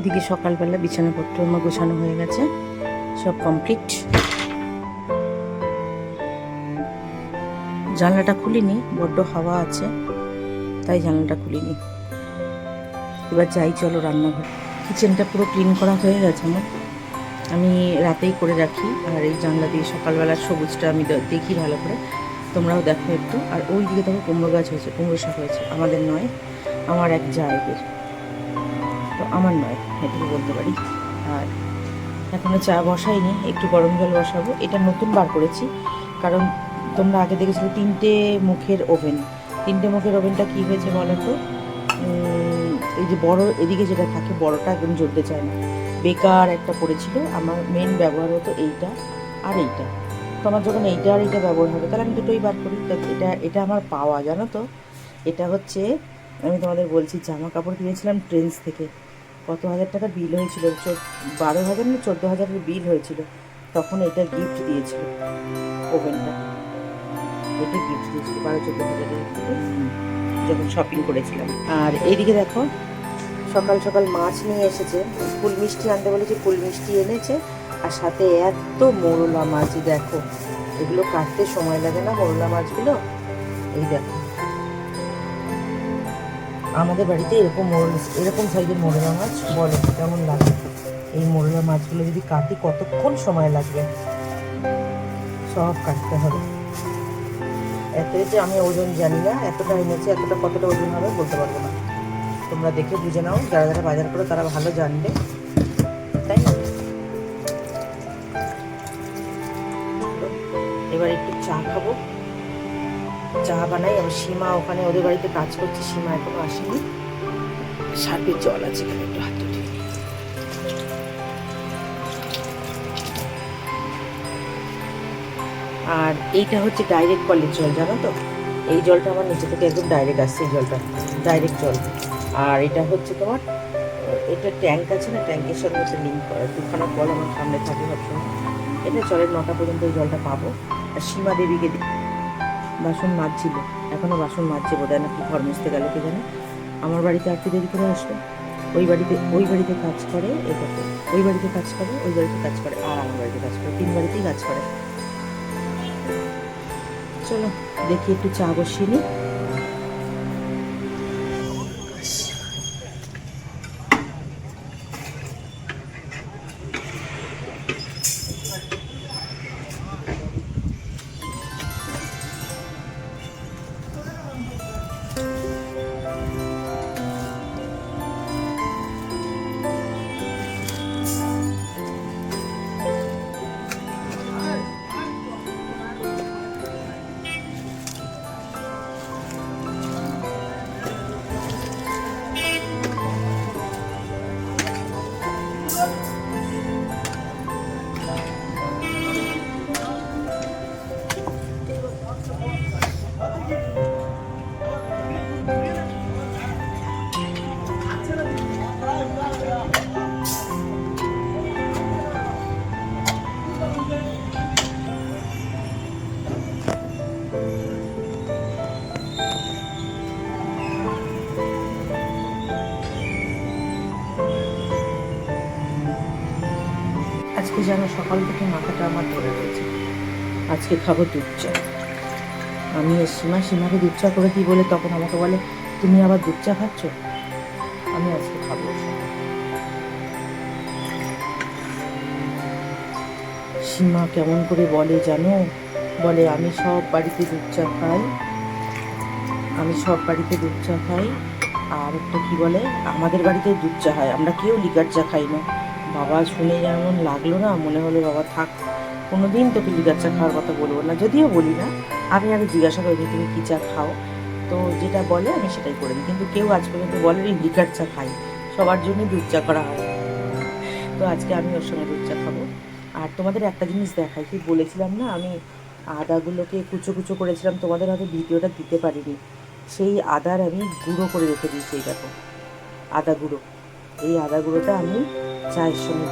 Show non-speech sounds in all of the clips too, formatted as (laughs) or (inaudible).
এদিকে সকালবেলা বিছানাপত্র আমার গোছানো হয়ে গেছে। সব কমপ্লিট জানলাটা খুলিনি, বড্ড হাওয়া আছে, তাই জানলাটা খুলিনি। এবার যাই, চলো রান্নাঘর। কিচেনটা পুরো ক্লিন করা হয়ে গেছে আমার। আমি রাতেই করে রাখি, আর এই জানলা দিয়ে সকালবেলার সবুজটা আমি দেখি ভালো করে। তোমরাও দেখো একটু। আর ওই দিকে দেখো কুমড়ো গাছ হয়েছে, কুমড়ো শাক হয়েছে। আমাদের নয়, আমার এক জায়গের। তো আমার নয়। এটুকু বলতে পারি। আর এখনও চা বসাইনি, একটু গরম জল বসাবো। এটা নতুন বার করেছি, কারণ তোমরা আগে দেখেছিলে তিনটে মুখের ওভেন। তিনটে মুখের ওভেনটা কি হয়েছে বলো তো? এই যে বড়, এদিকে যেটা থাকে, বড়টা একদম জ্বলতে চায় না। বেকার একটা পড়েছিল, আমার মেন ব্যবহার হতো এইটা আর এইটা। তো আমার যখন এইটা আর এইটা ব্যবহার হবে, তাহলে আমি দুটোই বার করি। এটা এটা আমার পাওয়া, জানো তো? এটা হচ্ছে, আমি তোমাদের বলছি, জামা কাপড় কিনেছিলাম ট্রেন্স থেকে। কত হাজার টাকা বিল হয়েছিল? বারো হাজার না চোদ্দ হাজারের বিল হয়েছিল? তখন এটা গিফট দিয়েছিল ওভেনটা। এটা গিফট দিয়েছিল, বারো, চোদ্দ হাজারের যখন শপিং করেছিলাম। আর এইদিকে দেখো, সকাল সকাল মাছ নিয়ে এসেছে। ফুল মিষ্টি আনতে বলেছে, ফুল মিষ্টি এনেছে। আর সাথে এত মোরলা মাছ দেখো। এগুলো কাটতে সময় লাগে না মোরলা মাছগুলো? এই দেখো। আমাদের বাড়িতে এরকম মোরল, এরকম সাইজের মোরলা মাছ বলে, কেমন লাগে? এই মোরলা মাছগুলো যদি কাটি কতক্ষণ সময় লাগবে? সব কাটতে হবে। এত যে আমি ওজন জানি না, এতটা এনেছি, এতটা কতটা ওজন হবে বলতে পারব না। তোমরা দেখে বুঝে নাও, যারা যারা বাজার করো তারা ভালো জানবে। তাই না? এবার একটু চা খাব। চা বানাই আমার সীমা ওখানে ওদের বাড়িতে কাজ করছে, সীমা এখনও আসেনি। সার্ফের জল আছে এখানে, একটু হাত ধুয়ে আর এইটা হচ্ছে ডাইরেক্ট কলের জল, জানো তো? এই জলটা আমার নিচে থেকে একদম ডাইরেক্ট আসছে, এই জলটা। ডাইরেক্ট জল। আর এটা হচ্ছে তোমার, এটা ট্যাঙ্ক আছে না, ট্যাঙ্কের সাথে হচ্ছে লিঙ্ক করা। দুখানা কল আমার সামনে থাকে সবসময়। এটা জলের নটা পর্যন্ত এই জলটা পাবো। আর সীমা দেবীকে বাসন মাজছিল। এখনও বাসন মাজছে বোধ হয় নাকি ঘর মুছতে গেল কি জানে? আমার বাড়িতে আর কি দেরি করে আসবে? ওই বাড়িতে ওই বাড়িতে কাজ করে এটাতে ওই বাড়িতে কাজ করে, ওই বাড়িতে কাজ করে, আর আমার বাড়িতে কাজ করে। তিন বাড়িতেই কাজ করে। চলো, দেখি একটু চা বসিয়ে নিই। আজকে যেন সকাল থেকে মাথাটা আমার ধরে রয়েছে। আজকে খাব দুধ চা আমি সীমা, সীমাকে দুধ চা করে দিই বলে তখন আমাকে বলে, তুমি আবার দুধ চা খাচ্ছ? আমি আজকে খাব সীমা কেমন করে বলে জানো? বলে, আমি সব বাড়িতে দুধ চা খাই। আমি সব বাড়িতে দুধ চা খাই। আর একটা কি বলে, আমাদের বাড়িতে দুধ চা হয়। আমরা কেউ লিকার চা খাই না। বাবা শুনে যেমন লাগল না, মনে হলো বাবা থাক কোনো দিন তোকে লিকার চা খাওয়ার কথা বলব না। যদিও বলি না, আমি আগে জিজ্ঞাসা করি তুমি কী চা খাও? তো যেটা বলে আমি সেটাই করে দিই। কিন্তু কেউ আজ পর্যন্ত বলে রে লিকার চা খাই। সবার জন্যই দুধ চা করা হয়। তো আজকে আমি ওর সঙ্গে দুধ চা খাব। আর তোমাদের একটা জিনিস দেখাই, কি বলেছিলাম না, আমি আদাগুলোকে কুচো কুচো করেছিলাম, তোমাদের হয়তো ভিডিওটা দিতে পারিনি। সেই আদার আমি গুঁড়ো করে রেখে দিয়েছি, এই দেখো, আদা গুঁড়ো। এই আদা গুঁড়োটা আমি চায়ের সঙ্গে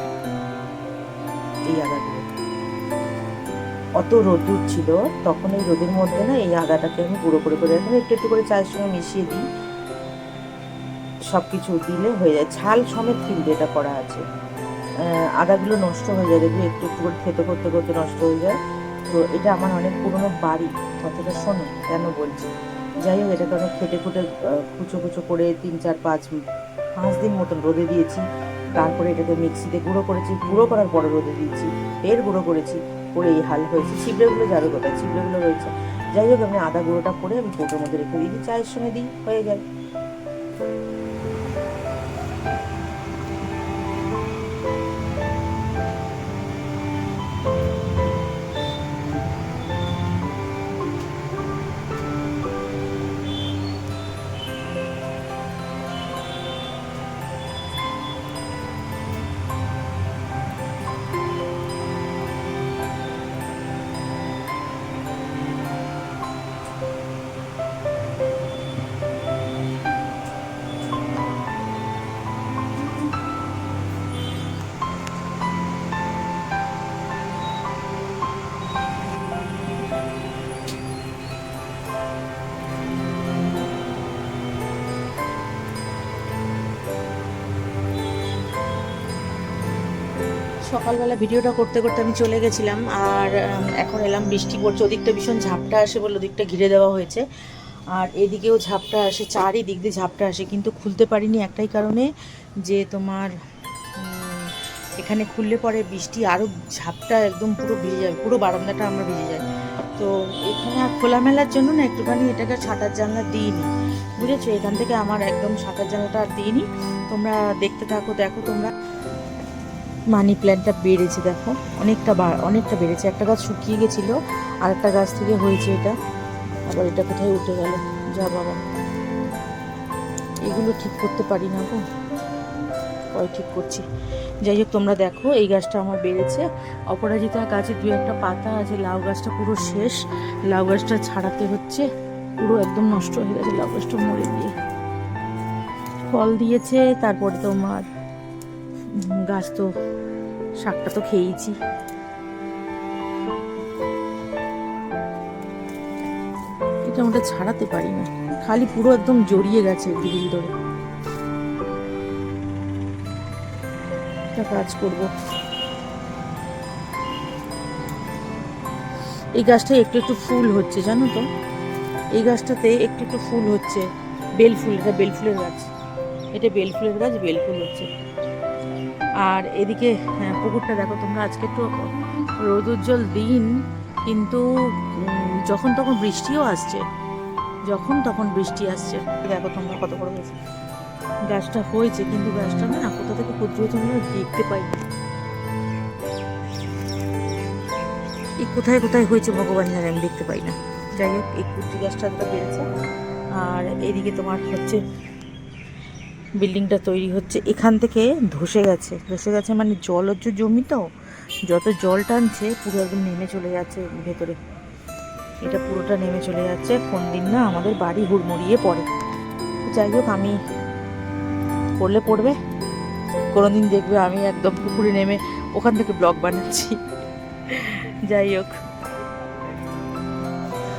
এই আদা গুঁড়ো অত রোদ্দুর ছিল, তখন এই রোদের মধ্যে না এই আদাটাকে আমি গুঁড়ো করে করে এখন একটু একটু করে চায়ের সঙ্গে মিশিয়ে দিই। সব কিছু দিলে হয়ে যায়। ঝাল সমেত কিন্তু এটা করা আছে। আদাগুলো নষ্ট হয়ে যায়, দেখবি একটু একটু করে খেতে করতে করতে নষ্ট হয়ে যায়। তো এটা আমার অনেক পুরনো বাড়ি। কথাটা শোনো, কেন বলছি? যাই হোক, এটাকে অনেক খেটে খুঁটে কুচো কুচো করে তিন, চার, পাঁচ পাঁচ দিন মতন রোদে দিয়েছি। তারপরে এটাকে মিক্সিতে গুঁড়ো করেছি। গুঁড়ো করার পরে রোদে দিয়েছি। ফের গুঁড়ো করেছি করে এই হাল হয়েছে। ছিবড়েগুলো যাবে কোথায়? ছিবড়েগুলো রয়েছে। যাই হোক, আমি আদা গুঁড়োটা করে আমি কৌটোর মধ্যে রেখে দিই চায়ের সঙ্গে দিই, হয়ে যায় সকালবেলা ভিডিওটা করতে করতে আমি চলে গেছিলাম আর এখন এলাম বৃষ্টি পড়ছে। ওদিকটা ভীষণ ঝাপটা আসে বলে ওদিকটা ঘিরে দেওয়া হয়েছে। আর এদিকেও ঝাপটা আসে, চারিদিক দিয়ে ঝাপটা আসে। কিন্তু খুলতে পারিনি একটাই কারণে যে তোমার এখানে খুললে পরে বৃষ্টি আরও ঝাপটা একদম পুরো ভিজে যাবে পুরো বারান্দাটা আমরা ভিজে যায় তো এখানে আর খোলামেলার জন্য না একটুখানি এটাকে ছাতার জানলা দিইনি। বুঝেছ? এখান থেকে আমার একদম ছাতার জানলাটা আর দিইনি। তোমরা দেখতে থাকো, দেখো তোমরা। মানি প্ল্যান্টটা বেড়েছে, দেখো। অনেকটা বা- অনেকটা বেড়েছে। একটা গাছ শুকিয়ে গেছিল আর একটা গাছ থেকে হয়েছে এটা। আবার এটা কোথায় উঠে গেল? যা বাবা। এগুলো ঠিক করতে পারি না গো। পরে ঠিক করছি। যাই হোক, তোমরা দেখো, এই গাছটা আমার বেড়েছে। অপরাজিতা গাছে দু একটা পাতা আছে, লাউ গাছটা পুরো শেষ। লাউ গাছটা ছাড়াতে হচ্ছে। পুরো একদম নষ্ট হয়ে গেছে, লাউ গাছটা মরে গিয়ে। ফল দিয়েছে, তারপরে তোমার গাছ তো, শাকটা তো খেয়েইছি। এটা ওটা ছাড়াতে পারি না। খালি পুরো একদম জড়িয়ে গেছে গ্রিল ধরে। কাজ করব। এই গাছটা একটু একটু ফুল হচ্ছে, জানো তো? এই গাছটাতে একটু একটু ফুল হচ্ছে। বেল ফুল, এটা বেল ফুলের গাছ। এটা বেল ফুলের গাছ, বেল ফুল হচ্ছে। আর এদিকে হ্যাঁ, পুকুরটা দেখো তোমরা আজকে তো রোদ উজ্জ্বল দিন কিন্তু যখন তখন বৃষ্টিও আসছে যখন তখন বৃষ্টি আসছে। দেখো তোমরা কত বড় হয়েছে। গাছটা হয়েছে কিন্তু গাছটা না কোথা থেকে ক্ষুদ্র তোমরা দেখতে পাই। এই কোথায় কোথায় হয়েছে ভগবান জানে আমি দেখতে পাই না। যাই হোক এই কুচি গাছটা একটা বেড়েছে। আর এদিকে তোমার হচ্ছে বিল্ডিংটা তৈরি হচ্ছে। এখান থেকে ধসে গেছে। ধসে গেছে মানে জল হচ্ছে জমি তো। যত জল টানছে, পুরো একদম নেমে চলে যাচ্ছে ভেতরে। এটা পুরোটা নেমে চলে যাচ্ছে। কোন দিন না আমাদের বাড়ি হুড়মুড়িয়ে পড়ে। যাই হোক, আমি পড়লে পড়বে। কোনো দিন দেখবে আমি একদম পুকুরে নেমে ওখান থেকে ব্লগ বানাচ্ছি। যাই হোক।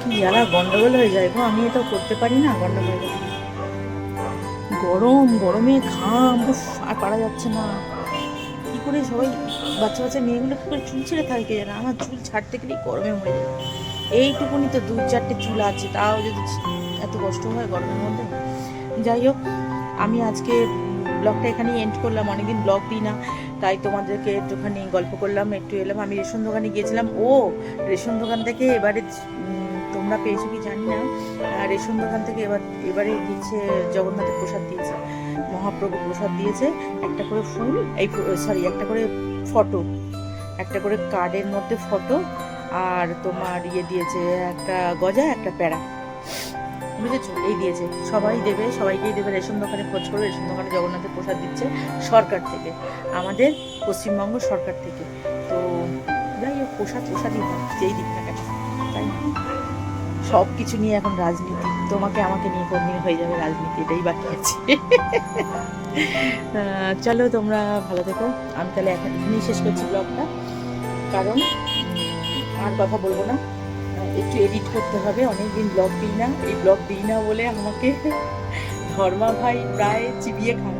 কি জ্বালা, গন্ডগোল হয়ে যায় গো। আমি এটা করতে পারি না, গন্ডগোল। গরম, গরমে ঘাম আর পারা যাচ্ছে না। কি করে সবাই বাচ্চা বাচ্চা মেয়েগুলো কী করে চুল ছেড়ে থাকে জানা আমার চুল ছাড়তে গেলেই গরমে মরে যায়। এইটুকুনি তো দু চারটে চুল আছে, তাও যদি এত কষ্ট হয় গরমের মধ্যে। যাই হোক, আমি আজকে ব্লগটা এখানেই এন্ড করলাম। অনেকদিন ব্লগ দিই না, তাই তোমাদেরকে একটুখানি গল্প করলাম, একটু এলাম। আমি রেশন দোকানে গিয়েছিলাম। ও, রেশন দোকান থেকে এবারে উম, পেয়েছি কি জানি না। রেশন দোকান থেকে এবার এবারে দিচ্ছে জগন্নাথের প্রসাদ দিয়েছে। মহাপ্রভু প্রসাদ দিয়েছে। একটা করে ফুল এই সরি একটা করে ফটো। একটা করে কার্ডের মধ্যে ফটো। আর তোমার ইয়ে দিয়েছে একটা গজা একটা প্যারা। বুঝেছ? এই দিয়েছে। সবাই দেবে সবাইকেই দেবে। রেশন দোকানে খোঁজ করে। রেশন দোকানে জগন্নাথের প্রসাদ দিচ্ছে সরকার থেকে। আমাদের পশ্চিমবঙ্গ সরকার থেকে। তো যাই হোক প্রসাদ প্রসাদই হয় যেই দিক না কেন। তাই? সব কিছু নিয়ে এখন রাজনীতি। তোমাকে আমাকে নিয়ে কোনদিন হয়ে যাবে রাজনীতি এটাই বাকি আছে। চলো তোমরা ভালো থেকো। আমি তাহলে এখন এখানেই শেষ করছি ব্লগটা। কারণ আর কথা বলব না। একটু এডিট করতে হবে। অনেকদিন ব্লগ দিই না। এই ব্লগ দিই না বলে আমাকে ধর্মা ভাই প্রায় চিবিয়ে খায়।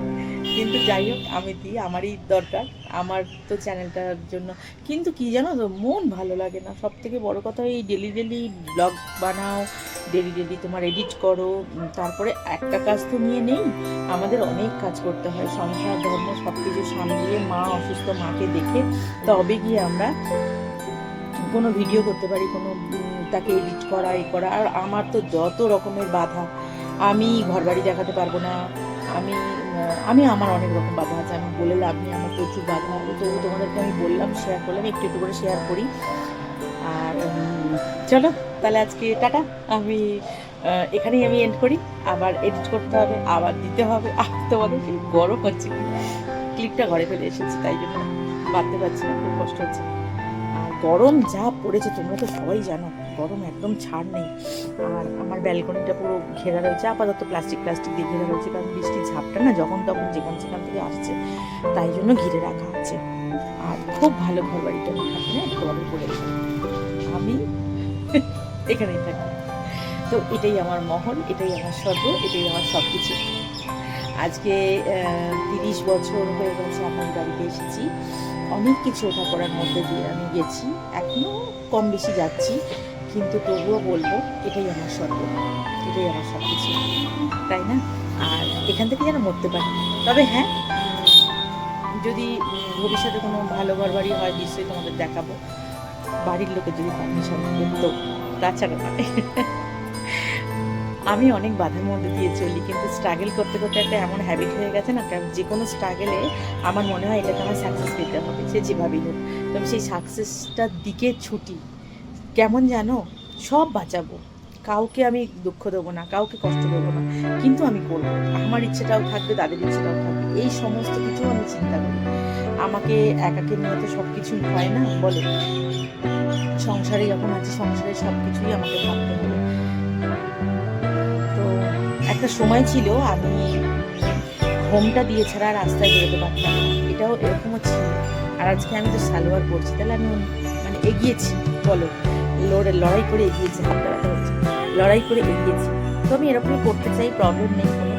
কিন্তু যাই হোক, আমি দিই, আমারই দরকার। আমার তো চ্যানেলটার জন্য। কিন্তু কি জানো তো, মন ভালো লাগে না। সব থেকে বড়ো কথা এই ডেলি ডেলি ব্লগ বানাও ডেলি ডেলি তোমার এডিট করো তারপরে একটা কাজ তো নিয়ে নেই, আমাদের অনেক কাজ করতে হয়। সংসার, ধর্ম সব কিছু সামলিয়ে মা অসুস্থ মাকে দেখে তবে গিয়ে আমরা কোনো ভিডিও করতে পারি, কোনো তাকে এডিট করা, এ করা। আর আমার তো যত রকমের বাধা, আমি ঘরবাড়ি দেখাতে পারব না আমি আমি আমার অনেক রকম বাধা আছে, আমি বলে লাভ নেই, আমার প্রচুর বাধা তো তোমাদেরকে আমি বললাম শেয়ার করলাম, একটু একটু করে শেয়ার করি। আর চলো, তাহলে আজকে টাটা। আমি এখানেই আমি এন্ড করি। আবার এডিট করতে হবে, আবার দিতে হবে। আর তোমাদেরকে গরম হচ্ছে কি? ক্লিপটা ঘরে ফেলে এসেছি, তাই জন্য বাঁধতে পারছি না, খুব কষ্ট হচ্ছে। আর গরম যা পড়েছে, তোমরা তো সবাই জানো। গরম একদম ছাড় নেই। আর আমার ব্যালকনিটা পুরো ঘেরা রয়েছে, আপাতত প্লাস্টিক প্লাস্টিক দিয়ে ঘেরা রয়েছে, কারণ বৃষ্টির ঝাপটা না যখন তখন যেখান সেখান থেকে আসছে, তাই জন্য ঘিরে রাখা আছে। আর খুব ভালো ঘর বাড়িটা ঠাকুরে তোমাদের বলে দিলাম। আমি (laughs) এখানেই থাকি। তো এটাই আমার মহল, এটাই আমার স্বর্গ, এটাই আমার সব কিছু আজকে তিরিশ বছর হয়ে গেছে আমি এই বাড়িতে এসেছি। অনেক কিছু ওঠা করার মধ্যে দিয়ে আমি গেছি। এখনও কম বেশি যাচ্ছি। কিন্তু তবুও বলব, এটাই আমার স্বর্গ এটাই আমার সব কিছু তাই না? আর এখান থেকে যেন মরতে পারি। তবে হ্যাঁ যদি ভবিষ্যতে কোনো ভালো ঘর বাড়ি হয়, নিশ্চয়ই তোমাদের দেখাবো। বাড়ির লোকে যদি পারমিশন তো, তাছাড়া নয়। আমি অনেক বাধার মধ্যে দিয়ে চলি, কিন্তু স্ট্রাগল করতে করতে একটা এমন হ্যাবিট হয়ে গেছে না, কারণ যে কোনো স্ট্রাগলে আমার মনে হয় এটাকে আমার সাকসেস পেতে হবে, সে যেভাবেই হোক। তো আমি সেই সাকসেসটার দিকে ছুটি। কেমন জানো? সব বাঁচাবো। কাউকে আমি দুঃখ দেবো না, কাউকে কষ্ট দেবো না। কিন্তু আমি করব। আমার ইচ্ছেটাও থাকবে, তাদের ইচ্ছেটাও থাকবে। এই সমস্ত কিছু আমি চিন্তা করি। আমাকে একাকে নিয়ে তো সব কিছুই হয় না, বলে? সংসারে যখন আছে, সংসারে সব কিছুই আমাকে ভাবতে হবে। তো একটা সময় ছিল, আমি হোমটা দিয়ে ছাড়া রাস্তায় বেরোতে পারতাম এটাও এরকমও ছিল। আর আজকে আমি তো সালোয়ার পরছি, তাহলে আমি মানে এগিয়েছি, বলো? লড়াই করে এগিয়েছি লড়াই করে এগিয়েছি। তো আমি এরকমই করতে চাই প্রবলেম নেই কোনো।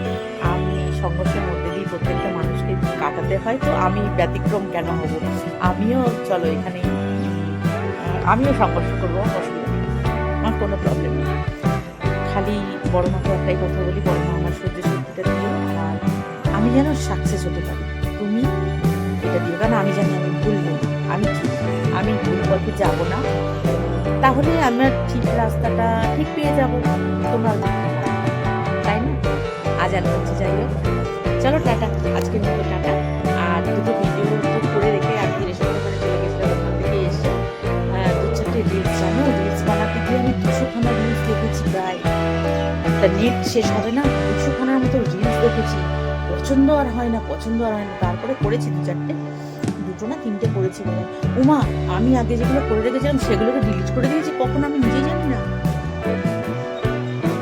আমি সংঘর্ষের মধ্যে দিয়ে প্রত্যেকটা মানুষকে কাটাতে হয়, তো আমি ব্যতিক্রম কেন হব? আমিও, চলো এখানে আমিও সংঘর্ষ করব, অসুবিধা নেই। আমার কোনো প্রবলেম নেই। খালি বড় মাকে একটাই কথা বলি, বড় মা আমার সহ্য শক্তিটা দিও, আর আমি যেন সাকসেস হতে পারি। তুমি এটা দিও, কারণ আমি জানি আমি ভুল নই আমি আমি ভুল পথে যাব না। তাহলে আমরা ঠিক রাস্তাটা ঠিক পেয়ে যাব। তোমরা তাই না? আজ আর হচ্ছে যাই হোক। চলো টাটা, আজকের মতো টাটা। আর দুটো ভিডিও করে রেখে আমি ধীরে সুস্থে করে চলে গেছিলাম, ওখান থেকে এসে দু চারটে রিলস জানো রিলস বানাতে গিয়ে আমি দুশোখানা রিলস দেখেছি প্রায়। একটা নেট শেষ হবে না, দুশোখানার মতো রিলস দেখেছি। পছন্দ আর হয় না পছন্দ আর হয় না। তারপরে করেছি দু চারটে। দুটো না তিনটে করেছি হয়। উমা, আমি আগে যেগুলো করে রেখেছিলাম সেগুলোকে ডিলিট করে দিয়েছি, কখন আমি নিজেই জানি না।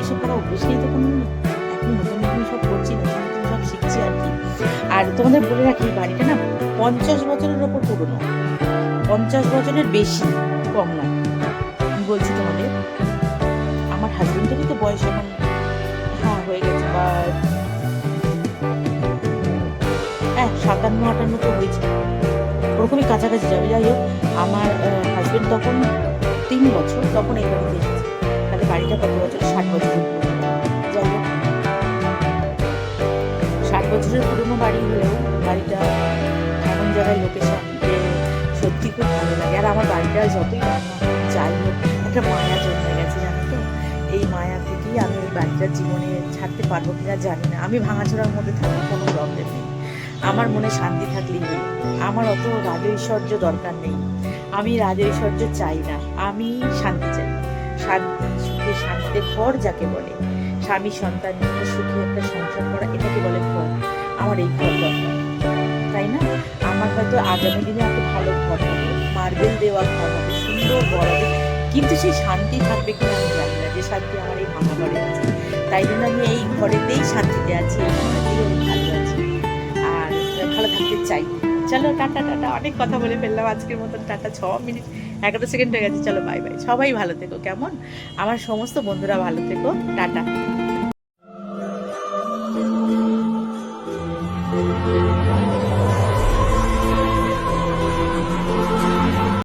এসব করা অভ্যেস তো কোনো এখন নতুন নতুন সব করছি, নতুন নতুন সব শিখছি আর কি। আর তোমাদের বলে রাখি বাড়িটা না পঞ্চাশ বছরের ওপর পুরনো। পঞ্চাশ বছরের বেশি, কম নয়। বলছি তোমাদের, আমার হাজবেন্ডেরই তো বয়স এখন হ্যাঁ হয়ে গেছে বা হ্যাঁ সাতান্ন আটান্ন তো হয়েছে। ওরকমই কাছাকাছি যাবে। যাই হোক, আমার হাজবেন্ড তখন তিন বছর, তখন এই বাড়িতে এসেছে। তাহলে বাড়িটা কত বছর? ষাট পুরনো যাই হোক, ষাট বছরের পুরনো বাড়ি হলেও বাড়িটা এমন জায়গায় লোকেশন সত্যি খুব ভালো লাগে। আর আমার বাড়িটা যতই যাই হোক, একটা মায়া জন্মে গেছে, জানো তো? এই মায়া থেকেই আমি এই বাড়িটার জীবনে ছাড়তে পারব কিনা জানি না। আমি ভাঙাচোরার মধ্যে থাকি কোনো প্রবলেম নেই। আমার মনে শান্তি থাকলেই হলো। আমার অত রাজৈশ্বর্য দরকার নেই। আমি রাজৈশ্বর্য চাই না। আমি শান্তি চাই। শান্তি, সুখে শান্তিতে ঘর যাকে বলে। স্বামী, সন্তান নিয়ে সুখে একটা সংসার করা, এটাকে বলে ঘর। আমার এই ঘর দরকার। তাই না? আমার হয়তো আগামী দিনে এত ভালো ঘর হবে। মার্বেল দেওয়া ঘর হবে, সুন্দর বড় হবে। কিন্তু সেই শান্তি থাকবে কিনা আমি জানি না। যে শান্তি আমার এই ভাঙা ঘরে আছে। তাই জন্য আমি এই ঘরেতেই শান্তিতে আছি, এই ঘরেতেই আমি ভালো আছি। থাকতে চাই। চলো টাটা টাটা। অনেক কথা বলে ফেললাম আজকের মতন। টাটা, ছ মিনিট, এগারো সেকেন্ড হয়ে গেছে। চলো বাই বাই সবাই ভালো থেকো, কেমন? আমার সমস্ত বন্ধুরা ভালো থেকো। টাটা।